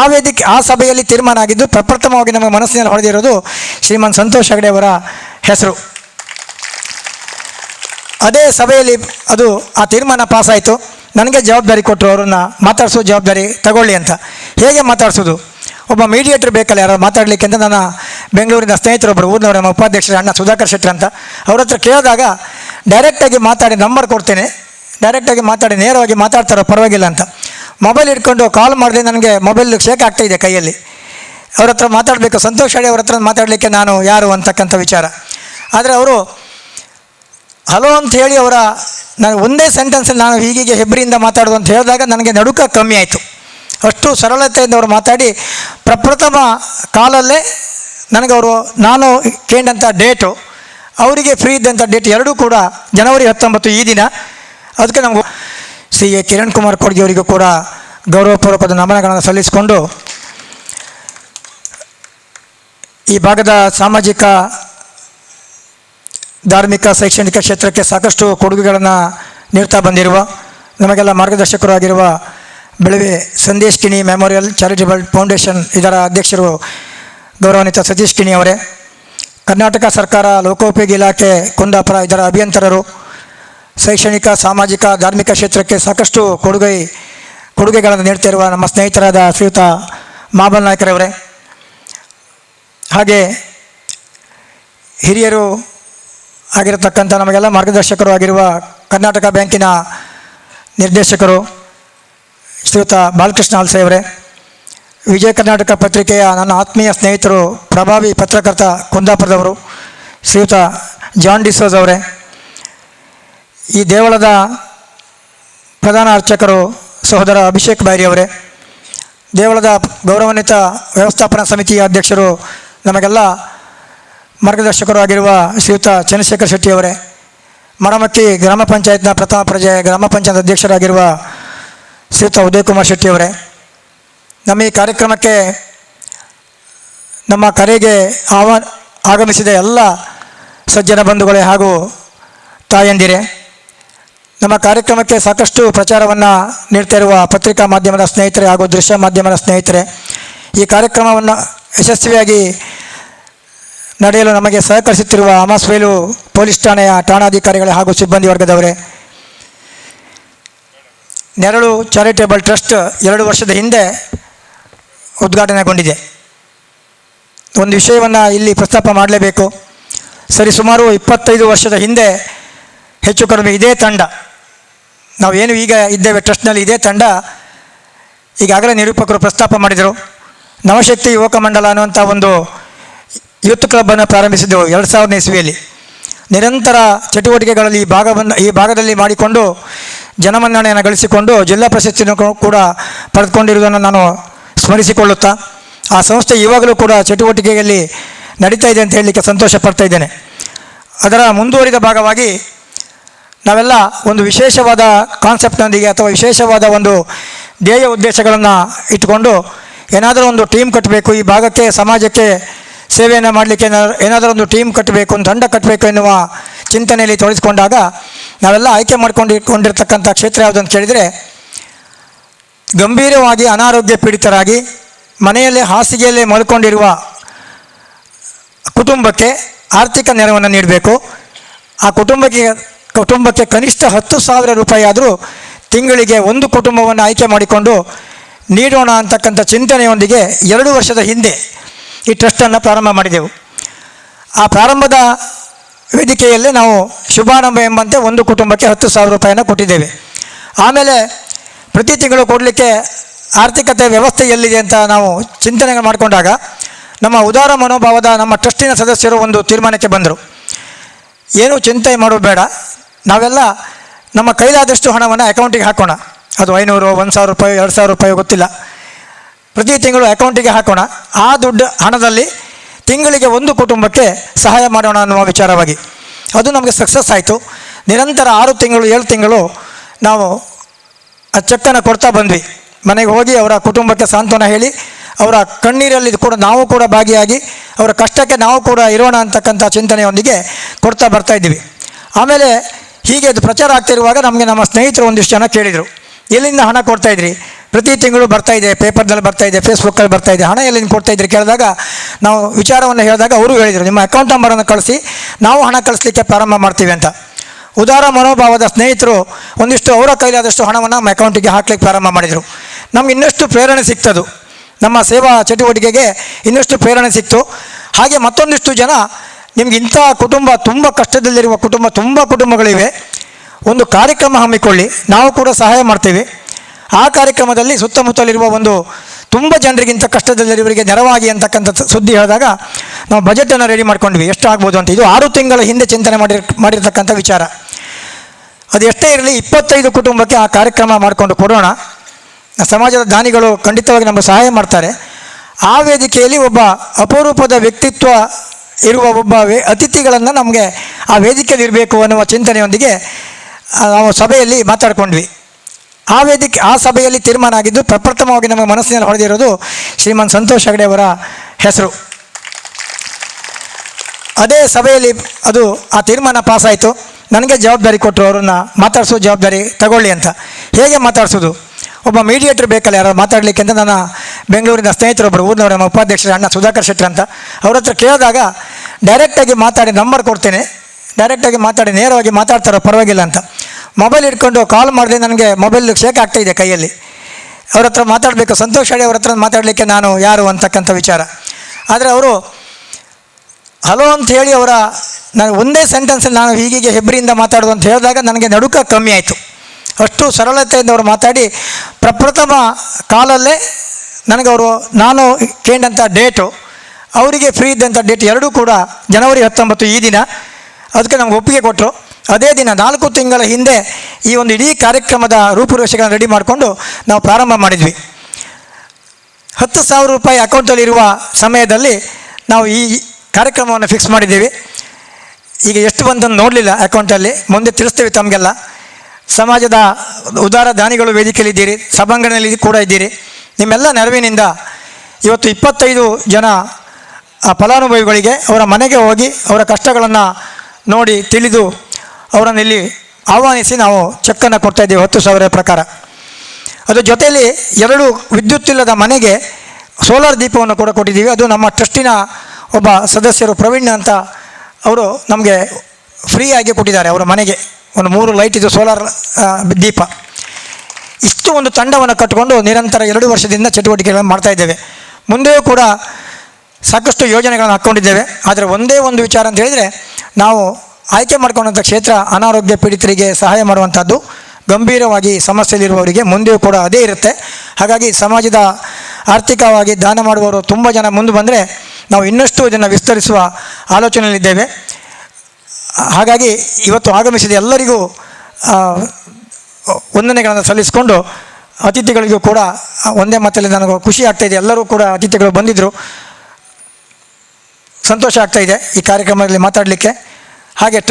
ಆ ವೇದಿಕೆ ಆ ಸಭೆಯಲ್ಲಿ ತೀರ್ಮಾನ ಆಗಿದ್ದು ಪ್ರಪ್ರಥಮವಾಗಿ ನಮ್ಮ ಮನಸ್ಸಿನಲ್ಲಿ ಹೊಡೆದಿರೋದು ಶ್ರೀಮಾನ್ ಸಂತೋಷ್ ಹೆಗಡೆ ಅವರ ಹೆಸರು. ಅದೇ ಸಭೆಯಲ್ಲಿ ಅದು ಆ ತೀರ್ಮಾನ ಪಾಸಾಯಿತು. ನನಗೆ ಜವಾಬ್ದಾರಿ ಕೊಟ್ಟರು ಅವರನ್ನು, ಮಾತಾಡಿಸೋ ಜವಾಬ್ದಾರಿ ತಗೊಳ್ಳಿ ಅಂತ. ಹೇಗೆ ಮಾತಾಡಿಸೋದು? ಒಬ್ಬ ಮೀಡಿಯೇಟರ್ ಬೇಕಲ್ಲ ಯಾರು ಮಾತಾಡಲಿಕ್ಕೆ ಅಂತ ನನ್ನ ಬೆಂಗಳೂರಿನ ಸ್ನೇಹಿತರೊಬ್ಬರು ಊರಿನವರು ನಮ್ಮ ಉಪಾಧ್ಯಕ್ಷರ ಅಣ್ಣ ಸುಧಾಕರ್ ಶೆಟ್ಟರ್ ಅಂತ. ಅವ್ರ ಹತ್ರ ಕೇಳಿದಾಗ ಡೈರೆಕ್ಟಾಗಿ ಮಾತಾಡಿ ನಂಬರ್ ಕೊಡ್ತೇನೆ. ಡೈರೆಕ್ಟಾಗಿ ಮಾತಾಡಿ ನೇರವಾಗಿ ಮಾತಾಡ್ತಾರೋ ಪರವಾಗಿಲ್ಲ ಅಂತ. ಮೊಬೈಲ್ ಇಟ್ಕೊಂಡು ಕಾಲ್ ಮಾಡಿದೆ ನನಗೆ ಮೊಬೈಲ್ ಶೇಕ್ ಆಗ್ತಾ ಇದೆ ಕೈಯಲ್ಲಿ. ಅವ್ರ ಹತ್ರ ಮಾತಾಡಬೇಕು, ಸಂತೋಷ್ ಅಡಿ ಅವ್ರ ಹತ್ರ ಮಾತಾಡಲಿಕ್ಕೆ ನಾನು ಯಾರು ಅಂತಕ್ಕಂಥ ವಿಚಾರ. ಆದರೆ ಅವರು, ಹಲೋ ಅಂತ ಹೇಳಿ ಅವರ ನಾನು ಒಂದೇ ಸೆಂಟೆನ್ಸಲ್ಲಿ ನಾನು ಹೀಗೀಗೆ ಹೆಬ್ಬರಿಯಿಂದ ಮಾತಾಡೋದು ಅಂತ ಹೇಳಿದಾಗ ನನಗೆ ನಡುಕ ಕಮ್ಮಿ ಆಯಿತು. ಅಷ್ಟು ಸರಳತೆಯಿಂದ ಅವರು ಮಾತಾಡಿ, ಪ್ರಪ್ರಥಮ ಕಾಲಲ್ಲೇ ನನಗೆ ಅವರು, ನಾನು ಕೇಳಿದಂಥ ಡೇಟು ಅವರಿಗೆ ಫ್ರೀ ಇದ್ದಂಥ ಡೇಟ್ ಎರಡೂ ಕೂಡ ಜನವರಿ ಹತ್ತೊಂಬತ್ತು ಈ ದಿನ. ಅದಕ್ಕೆ ನಮಗೂ ಸಿ ಎ ಕಿರಣ್ ಕುಮಾರ್ ಕೊಡ್ಗಿ ಅವರಿಗೂ ಕೂಡ ಗೌರವಪೂರ್ವಕದ ನಮನಗಳನ್ನು ಸಲ್ಲಿಸಿಕೊಂಡು ಈ ಭಾಗದ ಸಾಮಾಜಿಕ, ಧಾರ್ಮಿಕ, ಶೈಕ್ಷಣಿಕ ಕ್ಷೇತ್ರಕ್ಕೆ ಸಾಕಷ್ಟು ಕೊಡುಗೆಗಳನ್ನು ನೀಡ್ತಾ ಬಂದಿರುವ ನಮಗೆಲ್ಲ ಮಾರ್ಗದರ್ಶಕರಾಗಿರುವ Belve Sandesh Kini memorial charitable foundation ಇದರ ಅಧ್ಯಕ್ಷರು ಗೌರವಾನ್ವಿತ ಸತೀಶ್ ಕಿಣಿ ಅವರೇ. ಕರ್ನಾಟಕ ಸರ್ಕಾರ ಲೋಕೋಪಯೋಗಿ ಇಲಾಖೆ ಕುಂದಾಪುರ ಇದರ ಅಭಿಯಂತರರು. ಶೈಕ್ಷಣಿಕ, ಸಾಮಾಜಿಕ, ಧಾರ್ಮಿಕ ಕ್ಷೇತ್ರಕ್ಕೆ ಸಾಕಷ್ಟು ಕೊಡುಗೆ, ಕೊಡುಗೆಗಳನ್ನು ನೀಡ್ತಿರುವ ನಮ್ಮ ಸ್ನೇಹಿತರಾದ ಶ್ರೀಯುತ ಮಾಬಲ್ ನಾಯ್ಕರವರೇ. ಹಾಗೆ ಹಿರಿಯರು ಆಗಿರತಕ್ಕಂಥ ನಮಗೆಲ್ಲ ಮಾರ್ಗದರ್ಶಕರು ಆಗಿರುವ ಕರ್ನಾಟಕ ಬ್ಯಾಂಕಿನ ನಿರ್ದೇಶಕರು ಶ್ರೀಯುತ ಬಾಲಕೃಷ್ಣ ಅವರೇ. ವಿಜಯ ಕರ್ನಾಟಕ ಪತ್ರಿಕೆಯ ನನ್ನ ಆತ್ಮೀಯ ಸ್ನೇಹಿತರು ಪ್ರಭಾವಿ ಪತ್ರಕರ್ತ ಕುಂದಾಪುರದವರು, ಶ್ರೀಯುತ ಜಾನ್ ಡಿಸೋಸ್ ಅವರೇ. ಈ ದೇವಳದ ಪ್ರಧಾನ ಅರ್ಚಕರು ಸಹೋದರ ಅಭಿಷೇಕ್ ಬೈರಿ ಅವರೇ, ದೇವಳದ ಗೌರವಾನ್ವಿತ ವ್ಯವಸ್ಥಾಪನಾ ಸಮಿತಿಯ ಅಧ್ಯಕ್ಷರು ನಮಗೆಲ್ಲ ಮಾರ್ಗದರ್ಶಕರು ಆಗಿರುವ ಶ್ರೀಯುತ ಚಂದ್ರಶೇಖರ್ ಶೆಟ್ಟಿ ಅವರೇ ಮರಮಕ್ಕಿ ಗ್ರಾಮ ಪಂಚಾಯತ್ನ ಪ್ರಥಮ ಪ್ರಜೆ ಗ್ರಾಮ ಪಂಚಾಯತ್ ಅಧ್ಯಕ್ಷರಾಗಿರುವ ಶ್ರೀಯುತ ಉದಯ್ ಕುಮಾರ್ ಶೆಟ್ಟಿ ಅವರೇ, ನಮ್ಮ ಈ ಕಾರ್ಯಕ್ರಮಕ್ಕೆ ನಮ್ಮ ಕರೆಗೆ ಆವ ಆಗಮಿಸಿದ ಎಲ್ಲ ಸಜ್ಜನ ಬಂಧುಗಳೇ ಹಾಗೂ ತಾಯಂದಿರೇ ನಮ್ಮ ಕಾರ್ಯಕ್ರಮಕ್ಕೆ ಸಾಕಷ್ಟು ಪ್ರಚಾರವನ್ನು ನೀಡ್ತಾ ಇರುವ ಪತ್ರಿಕಾ ಮಾಧ್ಯಮದ ಸ್ನೇಹಿತರೆ ಹಾಗೂ ದೃಶ್ಯ ಮಾಧ್ಯಮದ ಸ್ನೇಹಿತರೆ, ಈ ಕಾರ್ಯಕ್ರಮವನ್ನು ಯಶಸ್ವಿಯಾಗಿ ನಡೆಯಲು ನಮಗೆ ಸಹಕರಿಸುತ್ತಿರುವ ಅಮಾಸ್ವೇಲು ಪೊಲೀಸ್ ಠಾಣೆಯ ಠಾಣಾಧಿಕಾರಿಗಳೇ ಹಾಗೂ ಸಿಬ್ಬಂದಿ ವರ್ಗದವರೇ, ನೆರಳು ಚಾರಿಟೇಬಲ್ ಟ್ರಸ್ಟ್ ಎರಡು ವರ್ಷದ ಹಿಂದೆ ಉದ್ಘಾಟನೆಗೊಂಡಿದೆ. ಒಂದು ವಿಷಯವನ್ನು ಇಲ್ಲಿ ಪ್ರಸ್ತಾಪ ಮಾಡಲೇಬೇಕು. ಸರಿ, ಸುಮಾರು ಇಪ್ಪತ್ತೈದು ವರ್ಷದ ಹಿಂದೆ ಹೆಚ್ಚು ಕಡಿಮೆ ಇದೇ ತಂಡ ನಾವೇನು ಈಗ ಇದ್ದೇವೆ ಟ್ರಸ್ಟ್ನಲ್ಲಿ ಇದೇ ತಂಡ ಈಗಾಗಲೇ ನಿರೂಪಕರು ಪ್ರಸ್ತಾಪ ಮಾಡಿದರು. ನವಶಕ್ತಿ ಯುವಕ ಮಂಡಲ ಅನ್ನುವಂಥ ಒಂದು ಯೂತ್ ಕ್ಲಬ್ಬನ್ನು ಪ್ರಾರಂಭಿಸಿದ್ದೆವು ಎರಡು ಸಾವಿರದ ಇಸ್ವಿಯಲ್ಲಿ. ನಿರಂತರ ಚಟುವಟಿಕೆಗಳಲ್ಲಿ ಈ ಭಾಗವನ್ನು ಈ ಭಾಗದಲ್ಲಿ ಮಾಡಿಕೊಂಡು ಜನಮನ್ನಣೆಯನ್ನು ಗಳಿಸಿಕೊಂಡು ಜಿಲ್ಲಾ ಪ್ರಶಸ್ತಿಯನ್ನು ಕೂಡ ಪಡೆದುಕೊಂಡಿರುವುದನ್ನು ನಾನು ಸ್ಮರಿಸಿಕೊಳ್ಳುತ್ತಾ, ಆ ಸಂಸ್ಥೆ ಇವಾಗಲೂ ಕೂಡ ಚಟುವಟಿಕೆಯಲ್ಲಿ ನಡೀತಾ ಇದೆ ಅಂತ ಹೇಳಲಿಕ್ಕೆ ಸಂತೋಷ ಪಡ್ತಾ ಇದ್ದೇನೆ. ಅದರ ಮುಂದುವರಿದ ಭಾಗವಾಗಿ ನಾವೆಲ್ಲ ಒಂದು ವಿಶೇಷವಾದ ಕಾನ್ಸೆಪ್ಟ್ನೊಂದಿಗೆ ಅಥವಾ ವಿಶೇಷವಾದ ಒಂದು ಧ್ಯೇಯ ಉದ್ದೇಶಗಳನ್ನು ಇಟ್ಟುಕೊಂಡು ಏನಾದರೂ ಒಂದು ಟೀಮ್ ಕಟ್ಟಬೇಕು, ಈ ಭಾಗಕ್ಕೆ, ಸಮಾಜಕ್ಕೆ ಸೇವೆಯನ್ನು ಮಾಡಲಿಕ್ಕೆ ಏನಾದರೂ ಒಂದು ಟೀಮ್ ಕಟ್ಟಬೇಕು, ಒಂದು ತಂಡ ಕಟ್ಟಬೇಕು ಎನ್ನುವ ಚಿಂತನೆಯಲ್ಲಿ ತೊಡಗಿಸ್ಕೊಂಡಾಗ ನಾವೆಲ್ಲ ಆಯ್ಕೆ ಮಾಡ್ಕೊಂಡು ಕೊಂಡಿರ್ತಕ್ಕಂಥ ಕ್ಷೇತ್ರ ಯಾವುದು ಅಂತ ಕೇಳಿದರೆ, ಗಂಭೀರವಾಗಿ ಅನಾರೋಗ್ಯ ಪೀಡಿತರಾಗಿ ಮನೆಯಲ್ಲೇ ಹಾಸಿಗೆಯಲ್ಲೇ ಮಲ್ಕೊಂಡಿರುವ ಕುಟುಂಬಕ್ಕೆ ಆರ್ಥಿಕ ನೆರವನ್ನು ನೀಡಬೇಕು. ಆ ಕುಟುಂಬಕ್ಕೆ ಕುಟುಂಬಕ್ಕೆ ಕನಿಷ್ಠ ಹತ್ತು ಸಾವಿರ ರೂಪಾಯಿ ಆದರೂ ತಿಂಗಳಿಗೆ ಒಂದು ಕುಟುಂಬವನ್ನು ಆಯ್ಕೆ ಮಾಡಿಕೊಂಡು ನೀಡೋಣ ಅಂತಕ್ಕಂಥ ಚಿಂತನೆಯೊಂದಿಗೆ ಎರಡು ವರ್ಷದ ಹಿಂದೆ ಈ ಟ್ರಸ್ಟನ್ನು ಪ್ರಾರಂಭ ಮಾಡಿದೆವು. ಆ ಪ್ರಾರಂಭದ ವೇದಿಕೆಯಲ್ಲೇ ನಾವು ಶುಭಾರಂಭ ಎಂಬಂತೆ ಒಂದು ಕುಟುಂಬಕ್ಕೆ ಹತ್ತು ಸಾವಿರ ರೂಪಾಯಿನ ಕೊಟ್ಟಿದ್ದೇವೆ. ಆಮೇಲೆ ಪ್ರತಿ ತಿಂಗಳು ಕೊಡಲಿಕ್ಕೆ ಆರ್ಥಿಕತೆ ವ್ಯವಸ್ಥೆ ಎಲ್ಲಿದೆ ಅಂತ ನಾವು ಚಿಂತನೆ ಮಾಡಿಕೊಂಡಾಗ ನಮ್ಮ ಉದಾರ ಮನೋಭಾವದ ನಮ್ಮ ಟ್ರಸ್ಟಿನ ಸದಸ್ಯರು ಒಂದು ತೀರ್ಮಾನಕ್ಕೆ ಬಂದರು. ಏನೂ ಚಿಂತೆ ಮಾಡೋದು ಬೇಡ. ನಾವೆಲ್ಲ ನಮ್ಮ ಕೈಲಾದಷ್ಟು ಹಣವನ್ನು ಅಕೌಂಟಿಗೆ ಹಾಕೋಣ. ಅದು ಐನೂರು, ಒಂದು ಸಾವಿರ ರೂಪಾಯಿ, ಎರಡು ಸಾವಿರ ರೂಪಾಯಿ ಗೊತ್ತಿಲ್ಲ. ಪ್ರತಿ ತಿಂಗಳು ಅಕೌಂಟಿಗೆ ಹಾಕೋಣ. ಆ ದುಡ್ಡು ಹಣದಲ್ಲಿ ತಿಂಗಳಿಗೆ ಒಂದು ಕುಟುಂಬಕ್ಕೆ ಸಹಾಯ ಮಾಡೋಣ ಅನ್ನುವ ವಿಚಾರವಾಗಿ. ಅದು ನಮಗೆ ಸಕ್ಸಸ್ ಆಯಿತು. ನಿರಂತರ ಆರು ತಿಂಗಳು, ಏಳು ತಿಂಗಳು ನಾವು ಆ ಚೆಕ್ಕನ್ನು ಕೊಡ್ತಾ ಬಂದ್ವಿ. ಮನೆಗೆ ಹೋಗಿ ಅವರ ಕುಟುಂಬಕ್ಕೆ ಸಾಂತ್ವನ ಹೇಳಿ, ಅವರ ಕಣ್ಣೀರಲ್ಲಿ ಕೂಡ ನಾವು ಕೂಡ ಭಾಗಿಯಾಗಿ, ಅವರ ಕಷ್ಟಕ್ಕೆ ನಾವು ಕೂಡ ಇರೋಣ ಅಂತಕ್ಕಂಥ ಚಿಂತನೆಯೊಂದಿಗೆ ಕೊಡ್ತಾ ಬರ್ತಾ ಇದ್ದೀವಿ. ಆಮೇಲೆ ಹೀಗೆ ಅದು ಪ್ರಚಾರ ಆಗ್ತಿರುವಾಗ ನಮಗೆ ನಮ್ಮ ಸ್ನೇಹಿತರು ಒಂದಿಷ್ಟು ಜನ ಕೇಳಿದರು, ಎಲ್ಲಿಂದ ಹಣ ಕೊಡ್ತಾಯಿದ್ರಿ ಪ್ರತಿ ತಿಂಗಳು ಬರ್ತಾ ಇದೆ ಪೇಪರ್ದಲ್ಲಿ ಬರ್ತಾ ಇದೆ, ಫೇಸ್ಬುಕ್ಕಲ್ಲಿ ಬರ್ತಾ ಇದೆ, ಹಣ ಎಲ್ಲಿಂದ ಕೊಡ್ತಾಯಿದ್ರಿ ಕೇಳಿದಾಗ ನಾವು ವಿಚಾರವನ್ನು ಹೇಳಿದಾಗ ಅವರು ಹೇಳಿದರು, ನಿಮ್ಮ ಅಕೌಂಟ್ ನಂಬರನ್ನು ಕಳಿಸಿ, ನಾವು ಹಣ ಕಳಿಸ್ಲಿಕ್ಕೆ ಪ್ರಾರಂಭ ಮಾಡ್ತೀವಿ ಅಂತ. ಉದಾರ ಮನೋಭಾವದ ಸ್ನೇಹಿತರು ಒಂದಿಷ್ಟು ಅವರ ಕೈಲಾದಷ್ಟು ಹಣವನ್ನು ನಮ್ಮ ಅಕೌಂಟಿಗೆ ಹಾಕ್ಲಿಕ್ಕೆ ಪ್ರಾರಂಭ ಮಾಡಿದರು. ನಮ್ಗೆ ಇನ್ನಷ್ಟು ಪ್ರೇರಣೆ ಸಿಕ್ತದು. ನಮ್ಮ ಸೇವಾ ಚಟುವಟಿಕೆಗೆ ಇನ್ನಷ್ಟು ಪ್ರೇರಣೆ ಸಿಕ್ತು. ಹಾಗೆ ಮತ್ತೊಂದಿಷ್ಟು ಜನ ನಿಮ್ಗೆ ಇಂಥ ಕುಟುಂಬ ತುಂಬ ಕಷ್ಟದಲ್ಲಿರುವ ಕುಟುಂಬ, ತುಂಬ ಕುಟುಂಬಗಳಿವೆ. ಒಂದು ಕಾರ್ಯಕ್ರಮ ಹಮ್ಮಿಕೊಳ್ಳಿ. ನಾವು ಕೂಡ ಸಹಾಯ ಮಾಡ್ತೀವಿ. ಆ ಕಾರ್ಯಕ್ರಮದಲ್ಲಿ ಸುತ್ತಮುತ್ತಲಿರುವ ಒಂದು ತುಂಬ ಜನರಿಗಿಂತ ಕಷ್ಟದಲ್ಲಿರುವವರಿಗೆ ನೆರವಾಗಿ ಅಂತಕ್ಕಂಥ ಸುದ್ದಿ ಹೇಳಿದಾಗ ನಾವು ಬಜೆಟನ್ನು ರೆಡಿ ಮಾಡ್ಕೊಂಡ್ವಿ. ಎಷ್ಟು ಆಗ್ಬೋದು ಅಂತ. ಇದು ಆರು ತಿಂಗಳ ಹಿಂದೆ ಚಿಂತನೆ ಮಾಡಿರ್, ಮಾಡಿರ್ತಕ್ಕಂಥ ವಿಚಾರ. ಅದು ಎಷ್ಟೇ ಇರಲಿ ಇಪ್ಪತ್ತೈದು ಕುಟುಂಬಕ್ಕೆ ಆ ಕಾರ್ಯಕ್ರಮ ಮಾಡಿಕೊಂಡು ಕೊಡೋಣ. ಸಮಾಜದ ದಾನಿಗಳು ಖಂಡಿತವಾಗಿ ನಮಗೆ ಸಹಾಯ ಮಾಡ್ತಾರೆ. ಆ ವೇದಿಕೆಯಲ್ಲಿ ಒಬ್ಬ ಅಪರೂಪದ ವ್ಯಕ್ತಿತ್ವ ಇರುವ ಒಬ್ಬ ವೇ ಅತಿಥಿಗಳನ್ನು ನಮಗೆ ಆ ವೇದಿಕೆಯಲ್ಲಿ ಇರಬೇಕು ಅನ್ನುವ ಚಿಂತನೆಯೊಂದಿಗೆ ನಾವು ಸಭೆಯಲ್ಲಿ ಮಾತಾಡ್ಕೊಂಡ್ವಿ. ಆ ವೇದಿಕೆ ಆ ಸಭೆಯಲ್ಲಿ ತೀರ್ಮಾನ ಆಗಿದ್ದು ಪ್ರಪ್ರಥಮವಾಗಿ ನಮ್ಮ ಮನಸ್ಸಿನಲ್ಲಿ ಹೊಡೆದಿರೋದು ಶ್ರೀಮಾನ್ ಸಂತೋಷ್ ಹೆಗಡೆ ಅವರ ಹೆಸರು. ಅದೇ ಸಭೆಯಲ್ಲಿ ಅದು ಆ ತೀರ್ಮಾನ ಪಾಸಾಯಿತು. ನನಗೆ ಜವಾಬ್ದಾರಿ ಕೊಟ್ಟರು ಅವರನ್ನು, ಮಾತಾಡಿಸೋ ಜವಾಬ್ದಾರಿ ತಗೊಳ್ಳಿ ಅಂತ. ಹೇಗೆ ಮಾತಾಡಿಸೋದು? ಒಬ್ಬ ಮೀಡಿಯೇಟರ್ ಬೇಕಲ್ಲ ಯಾರು ಮಾತಾಡಲಿಕ್ಕೆ ಅಂತ ನನ್ನ ಬೆಂಗಳೂರಿನ ಸ್ನೇಹಿತರೊಬ್ಬರು ಊರಿನವರು, ನಮ್ಮ ಉಪಾಧ್ಯಕ್ಷರು ಅಣ್ಣ ಸುಧಾಕರ್ ಶೆಟ್ಟರ್ ಅಂತ. ಅವ್ರ ಹತ್ರ ಕೇಳಿದಾಗ ಡೈರೆಕ್ಟಾಗಿ ಮಾತಾಡಿ ನಂಬರ್ ಕೊಡ್ತೇನೆ. ಡೈರೆಕ್ಟಾಗಿ ಮಾತಾಡಿ, ನೇರವಾಗಿ ಮಾತಾಡ್ತಾರೋ ಪರವಾಗಿಲ್ಲ ಅಂತ. ಮೊಬೈಲ್ ಇಟ್ಕೊಂಡು ಕಾಲ್ ಮಾಡಿದೆ ನನಗೆ ಮೊಬೈಲ್ ಶೇಕ್ ಆಗ್ತಾ ಇದೆ ಕೈಯಲ್ಲಿ. ಅವ್ರ ಹತ್ರ ಮಾತಾಡಬೇಕು, ಸಂತೋಷ್ ಅಡಿ ಅವ್ರ ಹತ್ರ ಮಾತಾಡಲಿಕ್ಕೆ ನಾನು ಯಾರು ಅಂತಕ್ಕಂಥ ವಿಚಾರ. ಆದರೆ ಅವರು, ಹಲೋ ಅಂತ ಹೇಳಿ ಅವರ, ನಾನು ಒಂದೇ ಸೆಂಟೆನ್ಸಲ್ಲಿ ನಾನು ಹೀಗೀಗೆ ಹೆಬ್ಬರಿಯಿಂದ ಮಾತಾಡೋದು ಅಂತ ಹೇಳಿದಾಗ ನನಗೆ ನಡುಕ ಕಮ್ಮಿ ಆಯಿತು. ಅಷ್ಟು ಸರಳತೆಯಿಂದ ಅವರು ಮಾತಾಡಿ, ಪ್ರಪ್ರಥಮ ಕಾಲಲ್ಲೇ ನನಗೆ ಅವರು ನಾನು ಕೇಂದಂಥ ಡೇಟು, ಅವರಿಗೆ ಫ್ರೀ ಇದ್ದಂಥ ಡೇಟ್ ಎರಡೂ ಕೂಡ ಜನವರಿ ಹತ್ತೊಂಬತ್ತು ಈ ದಿನ. ಅದಕ್ಕೆ ನಮ್ಗೆ ಒಪ್ಪಿಗೆ ಕೊಟ್ಟರು ಅದೇ ದಿನ ನಾಲ್ಕು ತಿಂಗಳ ಹಿಂದೆ ಈ ಒಂದು ಇಡೀ ಕಾರ್ಯಕ್ರಮದ ರೂಪುರೇಷೆಗಳನ್ನು ರೆಡಿ ಮಾಡಿಕೊಂಡು ನಾವು ಪ್ರಾರಂಭ ಮಾಡಿದ್ವಿ. ಹತ್ತು ಸಾವಿರ ರೂಪಾಯಿ ಅಕೌಂಟಲ್ಲಿರುವ ಸಮಯದಲ್ಲಿ ನಾವು ಈ ಕಾರ್ಯಕ್ರಮವನ್ನು ಫಿಕ್ಸ್ ಮಾಡಿದ್ದೀವಿ. ಈಗ ಎಷ್ಟು ಬಂತಂದು ನೋಡಲಿಲ್ಲ ಅಕೌಂಟಲ್ಲಿ, ಮುಂದೆ ತಿಳಿಸ್ತೇವೆ ತಮಗೆಲ್ಲ. ಸಮಾಜದ ಉದಾರ ದಾನಿಗಳು ವೇದಿಕೆಯಲ್ಲಿದ್ದೀರಿ, ಸಭಾಂಗಣದಲ್ಲಿ ಕೂಡ ಇದ್ದೀರಿ. ನಿಮ್ಮೆಲ್ಲ ನೆರವಿನಿಂದ ಇವತ್ತು ಇಪ್ಪತ್ತೈದು ಜನ ಫಲಾನುಭವಿಗಳಿಗೆ ಅವರ ಮನೆಗೆ ಹೋಗಿ ಅವರ ಕಷ್ಟಗಳನ್ನು ನೋಡಿ ತಿಳಿದು ಅವರನ್ನು ಇಲ್ಲಿ ಆಹ್ವಾನಿಸಿ ನಾವು ಚೆಕ್ಕನ್ನು ಕೊಡ್ತಾ ಇದ್ದೀವಿ ಹತ್ತು ಸಾವಿರ ಪ್ರಕಾರ. ಅದು ಜೊತೆಯಲ್ಲಿ ಎರಡು ವಿದ್ಯುತ್ ಇಲ್ಲದ ಮನೆಗೆ ಸೋಲಾರ್ ದೀಪವನ್ನು ಕೂಡ ಕೊಟ್ಟಿದ್ದೀವಿ. ಅದು ನಮ್ಮ ಟ್ರಸ್ಟಿನ ಒಬ್ಬ ಸದಸ್ಯರು ಪ್ರವೀಣ್ ಅಂತ ಅವರು ನಮಗೆ ಫ್ರೀಯಾಗಿ ಕೊಟ್ಟಿದ್ದಾರೆ ಅವರ ಮನೆಗೆ. ಒಂದು ಮೂರು ಲೈಟ್ ಇದು ಸೋಲಾರ್ ದೀಪ. ಇಷ್ಟು ಒಂದು ತಂಡವನ್ನು ಕಟ್ಟಿಕೊಂಡು ನಿರಂತರ ಎರಡು ವರ್ಷದಿಂದ ಚಟುವಟಿಕೆಗಳನ್ನು ಮಾಡ್ತಾ ಇದ್ದೇವೆ. ಮುಂದೆಯೂ ಕೂಡ ಸಾಕಷ್ಟು ಯೋಜನೆಗಳನ್ನು ಹಾಕ್ಕೊಂಡಿದ್ದೇವೆ. ಆದರೆ ಒಂದೇ ಒಂದು ವಿಚಾರ ಅಂತ ಹೇಳಿದರೆ, ನಾವು ಆಯ್ಕೆ ಮಾಡ್ಕೊಂಡಂಥ ಕ್ಷೇತ್ರ ಅನಾರೋಗ್ಯ ಪೀಡಿತರಿಗೆ ಸಹಾಯ ಮಾಡುವಂಥದ್ದು, ಗಂಭೀರವಾಗಿ ಸಮಸ್ಯೆಯಲ್ಲಿರುವವರಿಗೆ ಮುಂದೆಯೂ ಕೂಡ ಅದೇ ಇರುತ್ತೆ. ಹಾಗಾಗಿ ಸಮಾಜದ ಆರ್ಥಿಕವಾಗಿ ದಾನ ಮಾಡುವವರು ತುಂಬ ಜನ ಮುಂದೆ ಬಂದರೆ ನಾವು ಇನ್ನಷ್ಟು ಇದನ್ನು ವಿಸ್ತರಿಸುವ ಆಲೋಚನೆಯಲ್ಲಿದ್ದೇವೆ. ಹಾಗಾಗಿ ಇವತ್ತು ಆಗಮಿಸಿದ ಎಲ್ಲರಿಗೂ ವಂದನೆಗಳನ್ನು ಸಲ್ಲಿಸಿಕೊಂಡು ಅತಿಥಿಗಳಿಗೂ ಕೂಡ ಒಂದೇ ಮಾತಲ್ಲಿ ನನಗೆ ಖುಷಿ ಆಗ್ತಾಯಿದೆ ಎಲ್ಲರೂ ಕೂಡ ಅತಿಥಿಗಳು ಬಂದಿದ್ದರು ಸಂತೋಷ ಆಗ್ತಾಯಿದೆ ಈ ಕಾರ್ಯಕ್ರಮದಲ್ಲಿ ಮಾತಾಡಲಿಕ್ಕೆ. ಹಾಗೆ